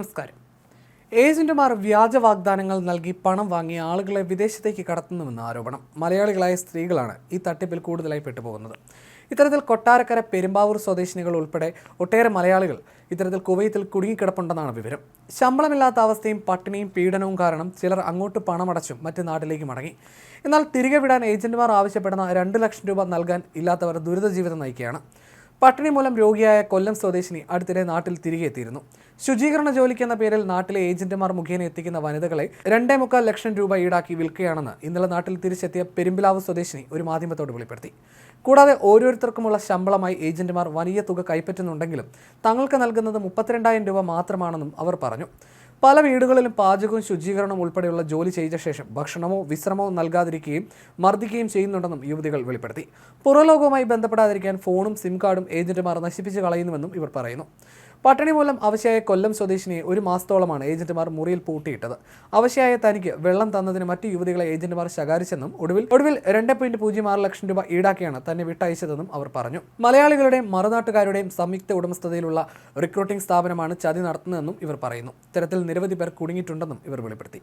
നമസ്കാരം. ഏജന്റുമാർ വ്യാജ വാഗ്ദാനങ്ങൾ നൽകി പണം വാങ്ങി ആളുകളെ വിദേശത്തേക്ക് കടത്തുന്നുവെന്ന ആരോപണം മലയാളികളായ സ്ത്രീകളാണ് ഈ തട്ടിപ്പിൽ കൂടുതലായി പെട്ടുപോകുന്നത്. ഇത്തരത്തിൽ കൊട്ടാരക്കര പെരുമ്പാവൂർ സ്വദേശിനികൾ ഉൾപ്പെടെ ഒട്ടേറെ മലയാളികൾ ഇത്തരത്തിൽ കുവൈത്തിൽ കുടുങ്ങിക്കിടപ്പുണ്ടെന്നാണ് വിവരം. ശമ്പളമില്ലാത്ത അവസ്ഥയും പട്ടിണിയും പീഡനവും കാരണം ചിലർ അങ്ങോട്ട് പണമടച്ചും മറ്റ് നാട്ടിലേക്ക് മടങ്ങി. എന്നാൽ തിരികെ വിടാൻ ഏജന്റുമാർ ആവശ്യപ്പെടുന്ന രണ്ട് ലക്ഷം രൂപ നൽകാൻ ഇല്ലാത്തവർ ദുരിത ജീവിതം നയിക്കുകയാണ്. പട്ടിണി മൂലം രോഗിയായ കൊല്ലം സ്വദേശിനി അടുത്തിടെ നാട്ടിൽ തിരികെ എത്തിയിരുന്നു. ശുചീകരണ ജോലിക്ക് എന്ന പേരിൽ നാട്ടിലെ ഏജന്റുമാർ മുഖേന എത്തിക്കുന്ന വനിതകളെ രണ്ടേ മുക്കാൽ ലക്ഷം രൂപ ഈടാക്കി വിൽക്കുകയാണെന്ന് ഇന്നലെ നാട്ടിൽ തിരിച്ചെത്തിയ പെരുമ്പിലാവ് സ്വദേശിനി ഒരു മാധ്യമത്തോട് വെളിപ്പെടുത്തി. കൂടാതെ ഓരോരുത്തർക്കുമുള്ള ശമ്പളമായി ഏജന്റുമാർ വലിയ തുക കൈപ്പറ്റുന്നുണ്ടെങ്കിലും തങ്ങൾക്ക് നൽകുന്നത് മുപ്പത്തിരണ്ടായിരം രൂപ മാത്രമാണെന്നും അവർ പറഞ്ഞു. പല വീടുകളിലും പാചകവും ശുചീകരണവും ഉൾപ്പെടെയുള്ള ജോലി ചെയ്ത ശേഷം ഭക്ഷണമോ വിശ്രമമോ നൽകാതിരിക്കുകയും മർദ്ദിക്കുകയും ചെയ്യുന്നുണ്ടെന്നും യുവതികൾ വെളിപ്പെടുത്തി. പുറലോകവുമായി ബന്ധപ്പെടാതിരിക്കാൻ ഫോണും സിം കാർഡും ഏജന്റുമാർ നശിപ്പിച്ച് കളയുന്നുവെന്നും ഇവർ പറയുന്നു. പട്ടിണി മൂലം അവശയായ കൊല്ലം സ്വദേശിനിയെ ഒരു മാസത്തോളമാണ് ഏജന്റുമാർ മുറിയിൽ പൂട്ടിയിട്ടത്. അവശയായ തനിക്ക് വെള്ളം തന്നതിന് മറ്റു യുവതികളെ ഏജന്റുമാർ ശകാരിച്ചെന്നും ഒടുവിൽ ഒടുവിൽ രണ്ട് പോയിന്റ് പൂജ്യം ആറ് ലക്ഷം രൂപ ഈടാക്കിയാണ് തന്നെ വിട്ടയച്ചതെന്നും അവർ പറഞ്ഞു. മലയാളികളുടെയും മറുനാട്ടുകാരുടെയും സംയുക്ത ഉടമസ്ഥതയിലുള്ള റിക്രൂട്ടിംഗ് സ്ഥാപനമാണ് ചതി നടത്തുന്നതെന്നും ഇവർ പറയുന്നു. ഇത്തരത്തിൽ നിരവധി പേർ കുടുങ്ങിയിട്ടുണ്ടെന്നും ഇവർ വെളിപ്പെടുത്തി.